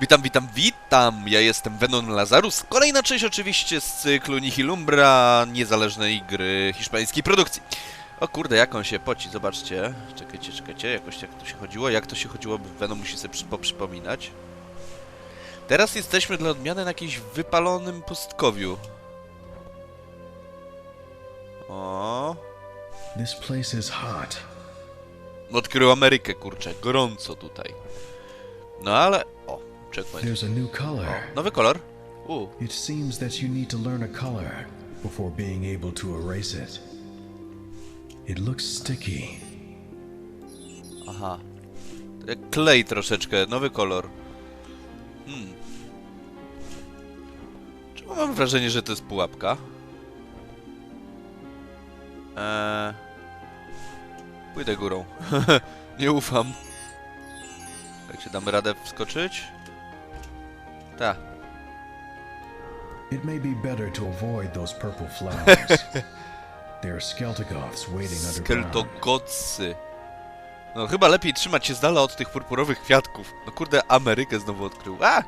Witam, witam, witam! Ja jestem Venom Lazarus. Kolejna część oczywiście z cyklu Nihilumbra, niezależnej gry hiszpańskiej produkcji. O kurde, jak on się poci, zobaczcie. Czekajcie, czekajcie, jakoś jak to się chodziło. Jak to się chodziło, Venom musi sobie przy- poprzypominać. Teraz jesteśmy dla odmiany na jakimś wypalonym pustkowiu. O, This place is hot. odkrył Amerykę, kurczę, gorąco tutaj. No ale, o, checkpoint. There's a new color. Nowy kolor? U, It seems that you need to learn a color before being able to erase it. It looks sticky. Aha. Jak klej troszeczkę, nowy kolor. Hmm. Czemu mam wrażenie, że to jest pułapka? Eee... Pójdę górą. Nie ufam. Jak się damy radę wskoczyć? Tak. It may be better to avoid those purple flowers. there are Skeltigoths waiting underground. Skeltogotsy. No chyba lepiej trzymać się z dala od tych purpurowych kwiatków. No kurde, Amerykę znowu odkrył. A!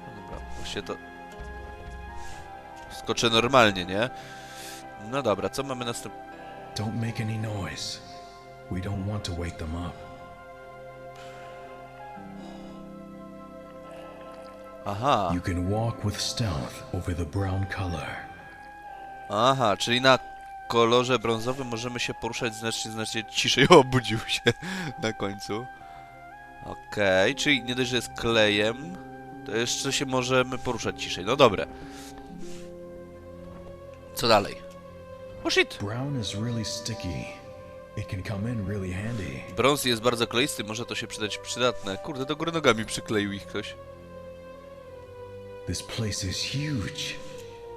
No dobra, właśnie to... Skoczę normalnie, nie? No dobra, co mamy następne? Don't make any noise. We don't want to wake them up. Aha, You can walk with stealth over the brown color. aha, czyli na kolorze brązowym możemy się poruszać znacznie, znacznie ciszej. O, obudził się na końcu. Okej, czyli nie dość, że jest klejem, to jeszcze się możemy poruszać ciszej. No dobre. Co dalej? O shit! Brown is really sticky. It can come in really handy. Brąz jest bardzo kleisty, może to się przydać przydatne. Kurde, do góry nogami przykleił ich ktoś. This place is huge.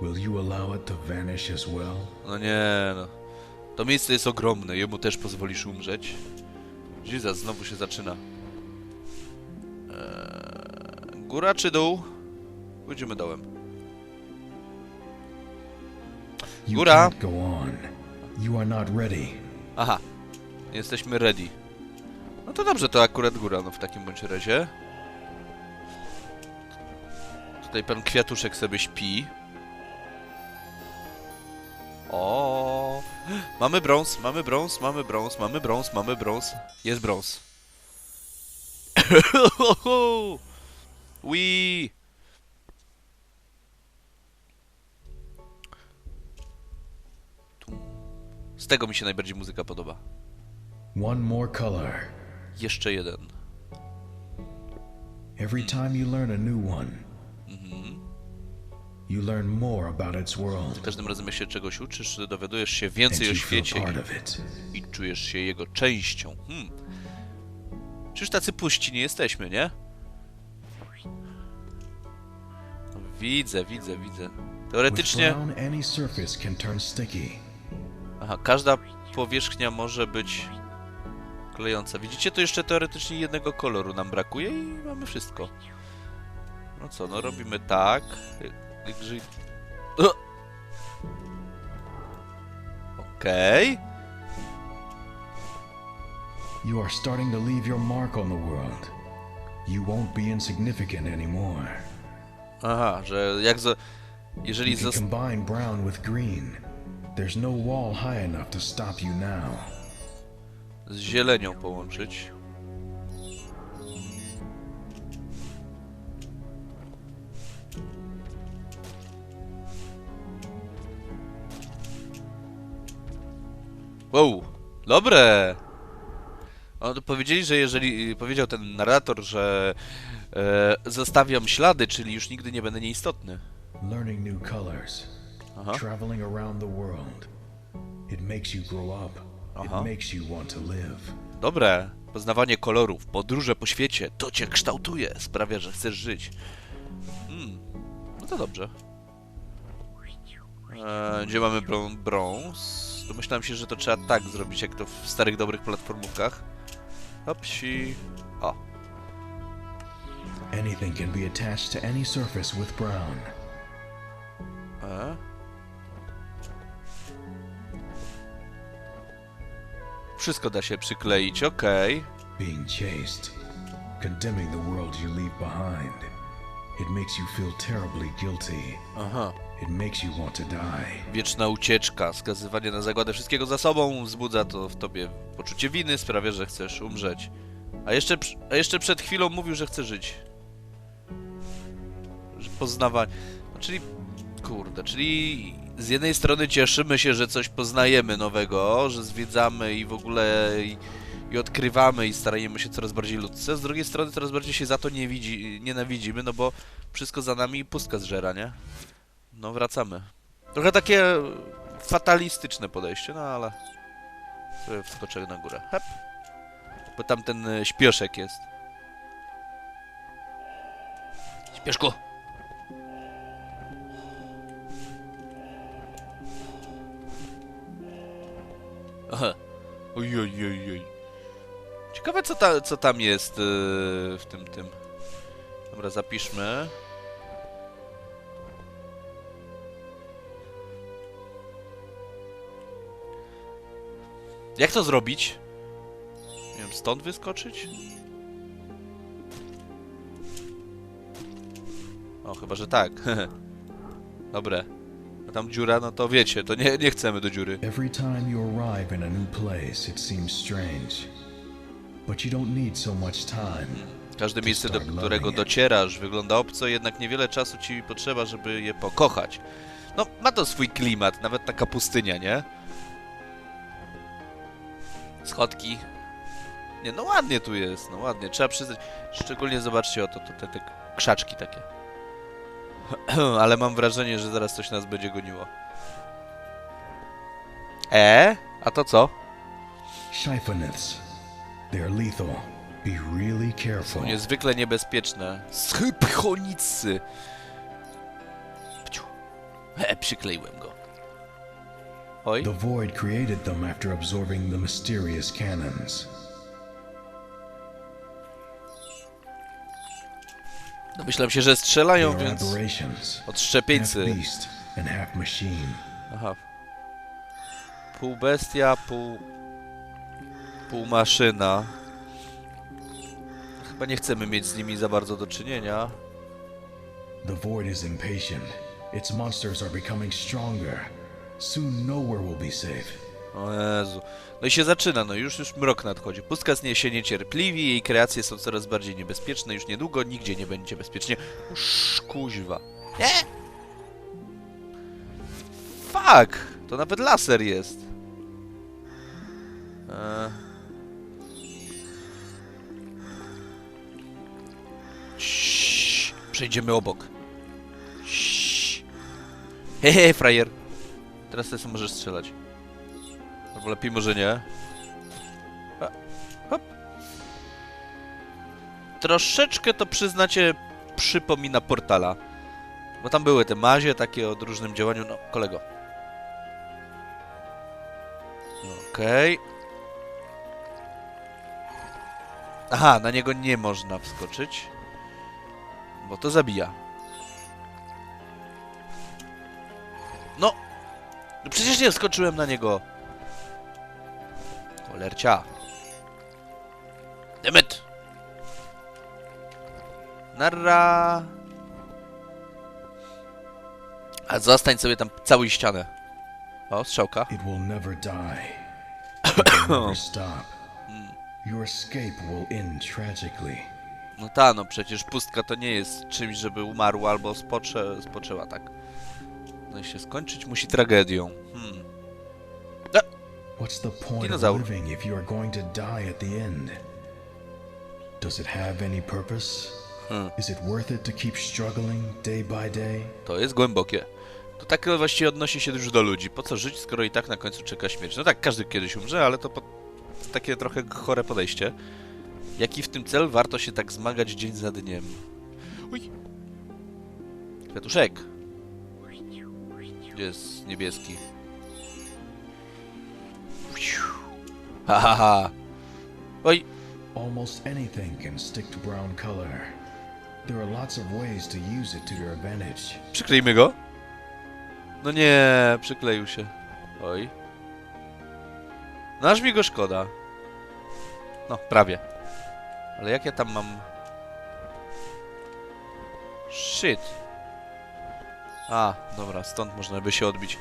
Will you allow it to vanish as well? No nie, no. To miejsce jest ogromne, jemu też pozwolisz umrzeć. Jesus, znowu się zaczyna. Eee, góra czy dół? Pójdziemy dołem. Góra. Aha, jesteśmy ready. No to dobrze, to akurat góra, no w takim bądź razie. Tutaj pan Kwiatuszek sobie śpi. O, mamy brąz, mamy brąz, mamy brąz, mamy brąz, mamy brąz. Jest brąz. Wii. Z tego mi się najbardziej muzyka podoba. One more color. Jeszcze jeden. Every time you learn a new one, you learn more about its world. Za każdym razem jak się czegoś uczysz, dowiadujesz się And więcej o świecie i, i czujesz się jego częścią. Hmm. Czyż tacy puści nie jesteśmy, nie? No, widzę, widzę, widzę. Teoretycznie... Aha, każda powierzchnia może być klejąca. Widzicie, to jeszcze teoretycznie jednego koloru nam brakuje i mamy wszystko. No co, no robimy tak. Jeżeli... O! Okej. You are starting to leave your mark on the world. You won't be insignificant anymore. Aha, że jak zo... Jeżeli You combine brown with green. There's no wall high enough to stop you now. z zielenią połączyć. Wow, dobre! On powiedzieli, że jeżeli powiedział ten narrator, że e, zostawiam ślady, czyli już nigdy nie będę nieistotny. Learning new colors. Aha. Traveling around the world. It makes you grow up. It makes you want to live. Dobre. Poznawanie kolorów, podróże po świecie, to cię kształtuje, sprawia, że chcesz żyć. Hmm. No to dobrze. Eee, gdzie mamy brą brąz? Domyślałem się, że to trzeba tak zrobić, jak to w starych, dobrych platformówkach. Hopsi. O. Anything can be attached to any surface with brown. E? Wszystko da się przykleić, okej. Being chased. condemning the world you leave behind. It makes you feel terribly guilty. Aha. It makes you want to die. Wieczna ucieczka, skazywanie na zagładę wszystkiego za sobą, wzbudza to w tobie poczucie winy, sprawia, że chcesz umrzeć. A jeszcze, a jeszcze przed chwilą mówił, że chce żyć. Że poznawanie. No, czyli, kurde, czyli z jednej strony cieszymy się, że coś poznajemy nowego, że zwiedzamy i w ogóle i, i odkrywamy i starajemy się coraz bardziej ludce, z drugiej strony coraz bardziej się za to nie widzi, nienawidzimy, no bo wszystko za nami pustka zżera, nie? No wracamy. Trochę takie fatalistyczne podejście, no ale wskoczę na górę. Hep. Bo tam ten y, śpioszek jest. Śpieszku! Aha. Oj, oj, oj, oj. Ciekawe co, ta, co tam jest yy, w tym, tym. Dobra, zapiszmy. Jak to zrobić? Nie wiem, stąd wyskoczyć? O, chyba, że tak. Dobre. A tam dziura, no to wiecie, to nie, nie chcemy do dziury. Every time you arrive in a new place, it seems strange. But you don't need so much time. Każde miejsce, do którego docierasz, wygląda obco, jednak niewiele czasu ci potrzeba, żeby je pokochać. No, ma to swój klimat, nawet taka pustynia, nie? Schodki. Nie, no ładnie tu jest, no ładnie. Trzeba przyznać, szczególnie zobaczcie, oto to, te, te krzaczki takie. Ale mam wrażenie, że zaraz coś nas będzie goniło. E? A to co? Shyphoniths. They're lethal. Be really careful. Są niezwykle niebezpieczne. Schypchonicy. E, przykleiłem go. Oj. The Void created them after absorbing the mysterious cannons. Domyślam się, że strzelają, więc... aberrations. Od Half szczepieńcy. beast and half machine. Aha. Pół bestia, pół... Pół maszyna. Chyba nie chcemy mieć z nimi za bardzo do czynienia. The Void is impatient. Its monsters are becoming stronger. Soon nowhere will be safe. O Jezu. No i się zaczyna, no już już mrok nadchodzi. Pustka znie się niecierpliwi, jej kreacje są coraz bardziej niebezpieczne, już niedługo nigdzie nie będzie bezpiecznie. Uż, kuźwa. Nie! Fuck! To nawet laser jest. Ciii, Przejdziemy obok. Hehe, frajer. Teraz sobie możesz strzelać. Albo lepiej może nie. Hop. Troszeczkę to przyznacie przypomina portala. Bo tam były te mazie takie o różnym działaniu. No, kolego. Okej. Aha, na niego nie można wskoczyć. Bo to zabija. No! No przecież nie wskoczyłem na niego. Cholercia. Demet! Narra! A zostań sobie tam całą ścianę. O, strzałka. It will never die. It will never stop. Your escape will end tragically. No ta, no przecież pustka to nie jest czymś, żeby umarła albo spoczę, spoczęła, tak? No i się skończyć musi tragedią. Hmm. What's the point Dinozaur. of living if you are going to die at the end? Does it have any purpose? Hmm. Is it worth it to keep struggling day by day? To jest głębokie. To tak właściwie odnosi się już do ludzi. Po co żyć, skoro i tak na końcu czeka śmierć? No tak, każdy kiedyś umrze, ale to po... takie trochę chore podejście. Jaki w tym cel warto się tak zmagać dzień za dniem? Uj! Kwiatuszek! Gdzie jest niebieski? Ha ha ha! Oj! Almost anything can stick to brown color. There are lots of ways to use it to your advantage. Przykryjmy go. No nie, przykleił się. Oj. No aż mi go szkoda. No, prawie. Ale jak ja tam mam... Shit. A, dobra, stąd można by się odbić.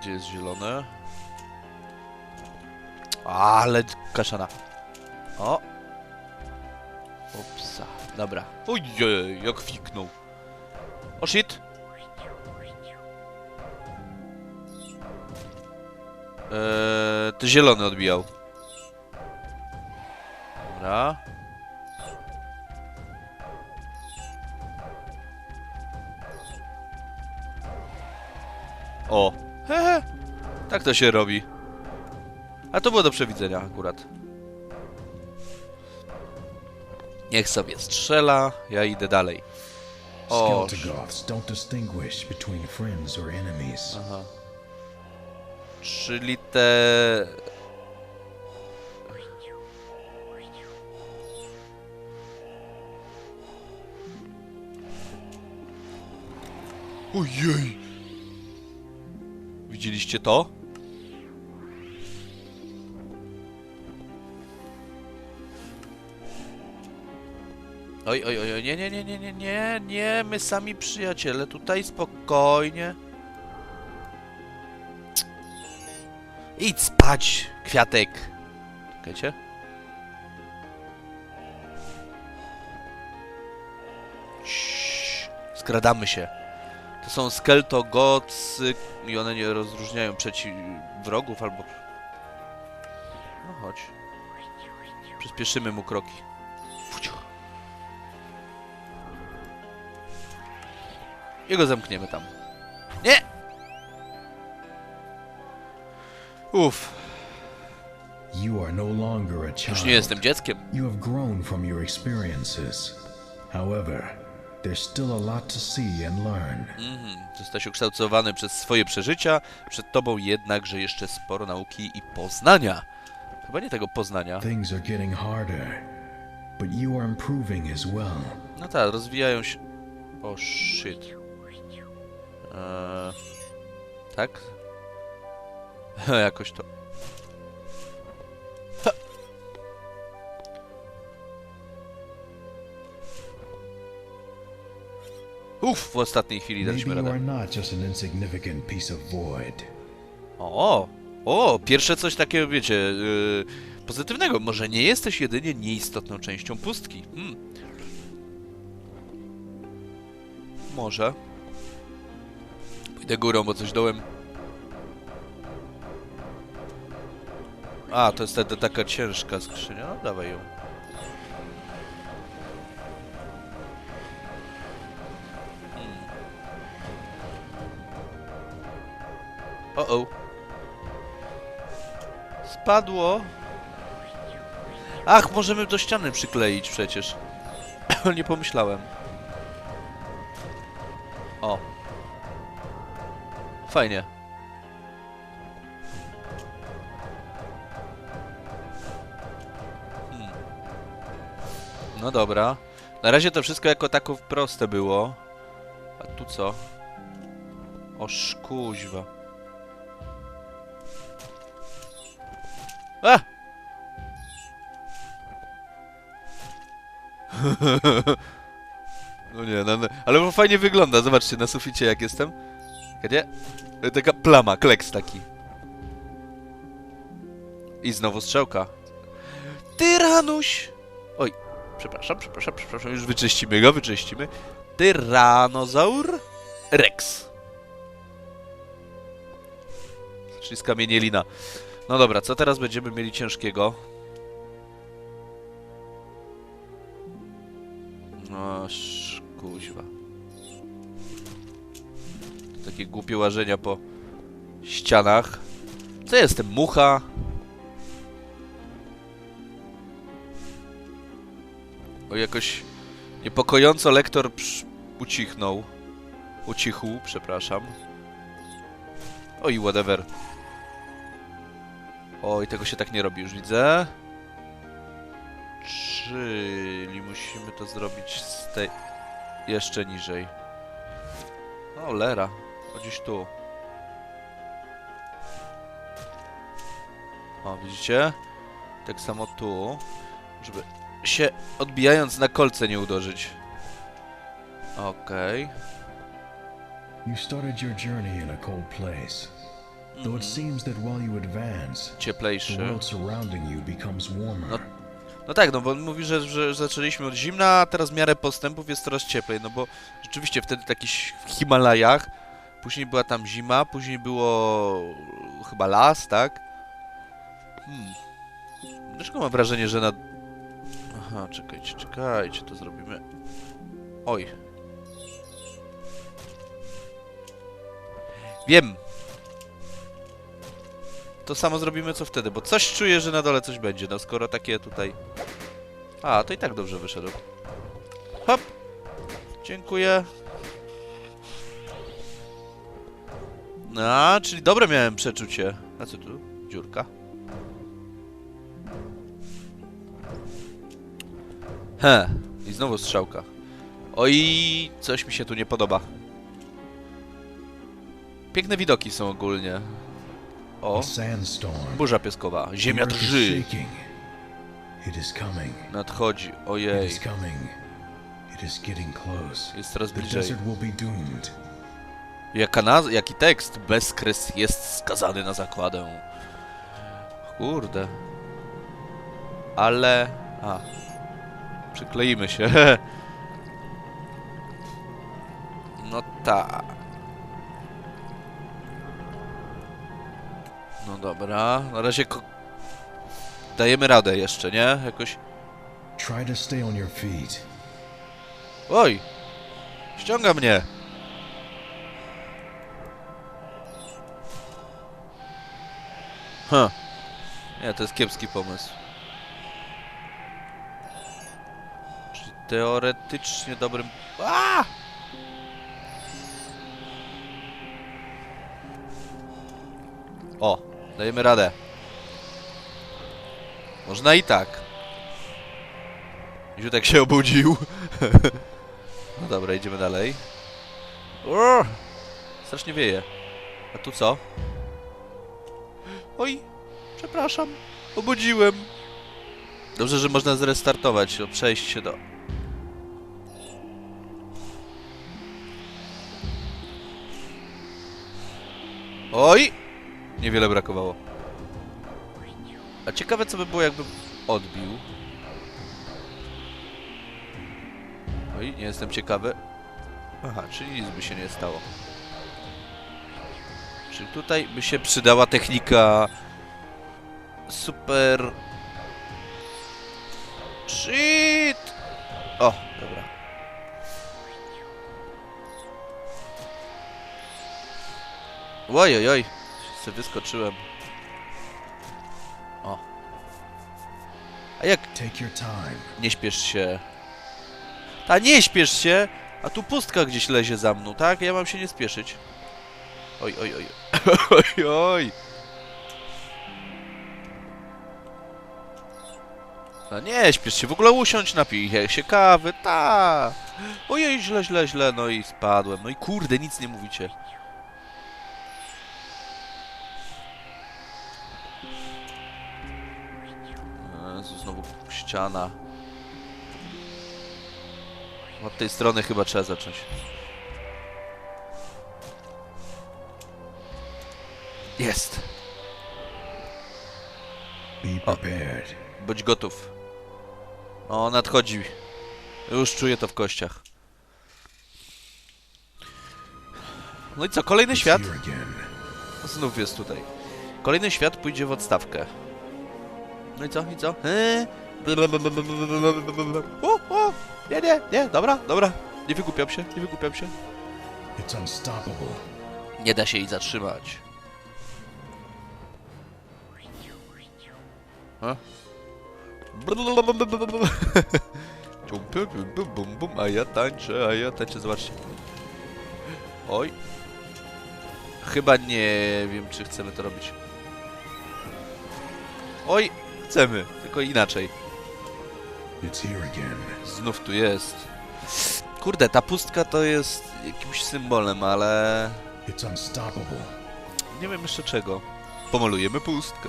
Gdzie jest zielone? Ale kaszana. O! Upsa, dobra. Ojej, jak fiknął. O shit! Eee, to zielony odbijał. Dobra. O! Hehe! Tak to się robi. A to było do przewidzenia akurat. Niech sobie strzela, ja idę dalej. O, aha. Czyli te... Ojej! Widzieliście to? Oj, oj, oj, nie, nie, nie, nie, nie, nie, nie, my sami przyjaciele, tutaj spokojnie. Idź spać, kwiatek. Czekajcie. Skradamy się. To są skeltogocy i one nie rozróżniają przeciw wrogów albo... No chodź. Przyspieszymy mu kroki. Fuciu. I go zamkniemy tam. Nie! Uff, You are no longer a już child. nie jestem dzieckiem. You have grown from your experiences. However, there's still a lot to see and learn. Mhm, zostałeś ukształtowany przez swoje przeżycia, przed tobą jednakże jeszcze sporo nauki i poznania. Chyba nie tego poznania. Things are getting harder, but you are improving as well. No tak, rozwijają się... O, shit. Eee, tak? Jakoś to... Uff, w ostatniej chwili daliśmy radę. O, o, pierwsze coś takiego, wiecie, yy, pozytywnego. Może nie jesteś jedynie nieistotną częścią pustki. Hmm. Może. Pójdę górą, bo coś dołem. A, to jest ta, taka ciężka skrzynia. No, dawaj ją. O, o. Spadło. Ach, możemy do ściany przykleić przecież. Nie pomyślałem. O. Fajnie. Hmm. No dobra. Na razie to wszystko jako tako proste było. A tu co? O szkuźwa. A! No nie, no, no, ale fajnie wygląda. Zobaczcie na suficie jak jestem. Gdzie? Taka plama, kleks taki. I znowu strzałka. Tyranuś! Oj, przepraszam, przepraszam, przepraszam, już wyczyścimy go, wyczyścimy. Tyranozaur Rex. Czyli skamienielina. No dobra, co teraz będziemy mieli ciężkiego? No, kuźwa. Takie głupie łażenia po ścianach. Co jestem? Mucha? O, jakoś niepokojąco lektor ucichnął. Ucichł, przepraszam. Oj, whatever. Oj, tego się tak nie robi, już widzę. Czyli musimy to zrobić z tej... Jeszcze niżej. O, lera. O, tu. O, widzicie? Tak samo tu, żeby się odbijając na kolce nie uderzyć. Okej. You started your journey in a cold place. Though it seems that while you advance, the Cieplejszy. world surrounding you becomes warmer. No tak, no bo on mówi, że, że zaczęliśmy od zimna, a teraz w miarę postępów jest coraz cieplej, no bo rzeczywiście wtedy tak jakiś w Himalajach, później była tam zima, później było chyba las, tak? Hmm. Dlaczego mam wrażenie, że na... Aha, czekajcie, czekajcie, to zrobimy... Oj. Wiem. To samo zrobimy co wtedy, bo coś czuję, że na dole coś będzie, no skoro takie tutaj... A, to i tak dobrze wyszedł. Hop! Dziękuję. A, czyli dobre miałem przeczucie. A co tu? Dziurka. He, i znowu strzałka. Oj, coś mi się tu nie podoba. Piękne widoki są ogólnie. O, burza pieskowa. Ziemia drży. Nadchodzi. Ojej. Jest coraz bliżej. Jaka naz- jaki tekst? Bezkres jest skazany na zakładę. Kurde. Ale... A. Przykleimy się. No tak. No dobra. Na razie dajemy radę jeszcze, nie? Jakoś... Try to stay on your feet. Oj! Ściąga mnie! Huh. Nie, to jest kiepski pomysł. Czyli teoretycznie dobrym... A! Dajemy radę. Można i tak. Ziutek się obudził. No dobra, idziemy dalej. Strasznie wieje. A tu co? Oj, przepraszam. Obudziłem. Dobrze, że można zrestartować, przejść się do... Oj! Niewiele brakowało. A ciekawe, co by było, jakbym odbił. Oj, nie jestem ciekawy. Aha, czyli nic by się nie stało. Czy tutaj by się przydała technika super shit? O, dobra. Oj, oj, oj. Se wyskoczyłem. O. A jak Take your time. nie śpiesz się. A nie śpiesz się! A tu pustka gdzieś lezie za mną, tak? Ja mam się nie spieszyć. Oj, oj, oj. Oj, oj. A nie śpiesz się, w ogóle usiądź, napij się kawy, ta. Ojej, źle, źle, źle, no i spadłem. No i kurde, nic nie mówicie. Ściana. Od tej strony chyba trzeba zacząć. Jest. Prepared. Bądź gotów. O, nadchodzi. Już czuję to w kościach. No i co, kolejny świat? Znów jest tutaj. Kolejny świat pójdzie w odstawkę. No i co, i co? Eee? O, o! Nie, nie, nie, dobra, dobra. Nie wygłupiam się, nie wygłupiam się. It's unstoppable. Nie da się jej zatrzymać. A ja tańczę, a ja tańczę, zobaczcie. Oj. Chyba nie wiem, czy chcemy to robić. Oj, chcemy, tylko inaczej. Znów tu jest. Kurde, ta pustka to jest jakimś symbolem, ale... Nie wiem jeszcze czego. Pomalujemy pustkę.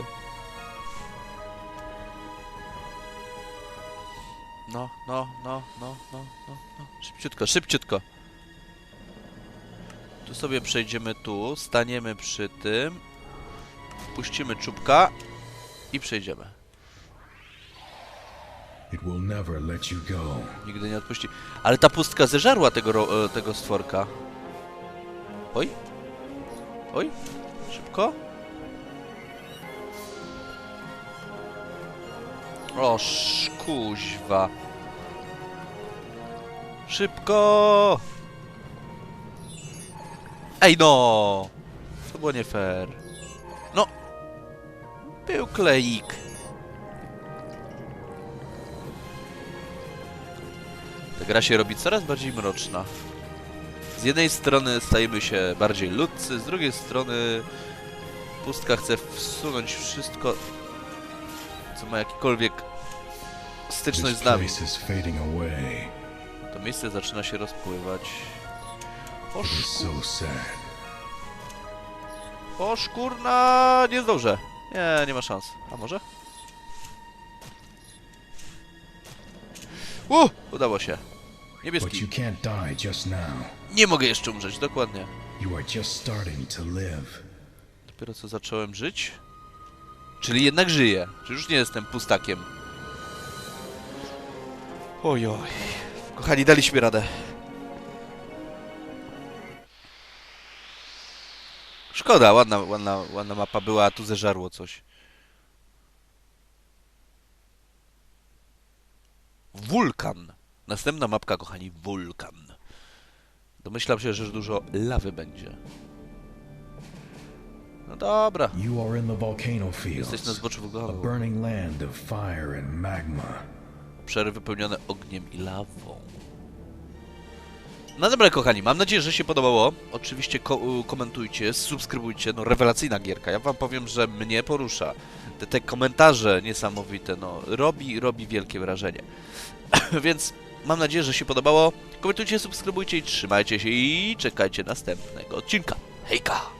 No, no, no, no, no, no, no. Szybciutko, szybciutko. Tu sobie przejdziemy tu, staniemy przy tym. Puścimy czubka i przejdziemy. It will never let you go. Nigdy nie odpuści. Ale ta pustka zeżarła tego, e, tego stworka. Oj. Oj. Szybko. O, szkuźwa. Szybko! Ej no! To było nie fair. No! Był kleik. Ta gra się robi coraz bardziej mroczna. Z jednej strony stajemy się bardziej ludcy, z drugiej strony pustka chce wsunąć wszystko, co ma jakikolwiek styczność z nami. To miejsce zaczyna się rozpływać. O, It is szku... so sad. o szkurna! Nie zdążę. Nie, nie ma szans. A może? U! Udało się. Niebieski. Nie mogę jeszcze umrzeć, dokładnie. Dopiero co zacząłem żyć? Czyli jednak żyję. Czy już nie jestem pustakiem? Ojoj. Kochani, daliśmy radę. Szkoda, ładna, ładna, ładna mapa była, a tu zeżarło coś. Wulkan. Następna mapka, kochani, wulkan. Domyślam się, że dużo lawy będzie. No dobra. You are in the volcano Jesteś na zboczu wulkanu. burning land of fire and magma. Obszary wypełnione ogniem i lawą. No dobra, kochani, mam nadzieję, że się podobało. Oczywiście ko komentujcie, subskrybujcie. No, rewelacyjna gierka. Ja wam powiem, że mnie porusza. Te, te komentarze niesamowite, no, robi, robi wielkie wrażenie. Więc mam nadzieję, że się podobało. Komentujcie, subskrybujcie i trzymajcie się i czekajcie następnego odcinka. Hejka!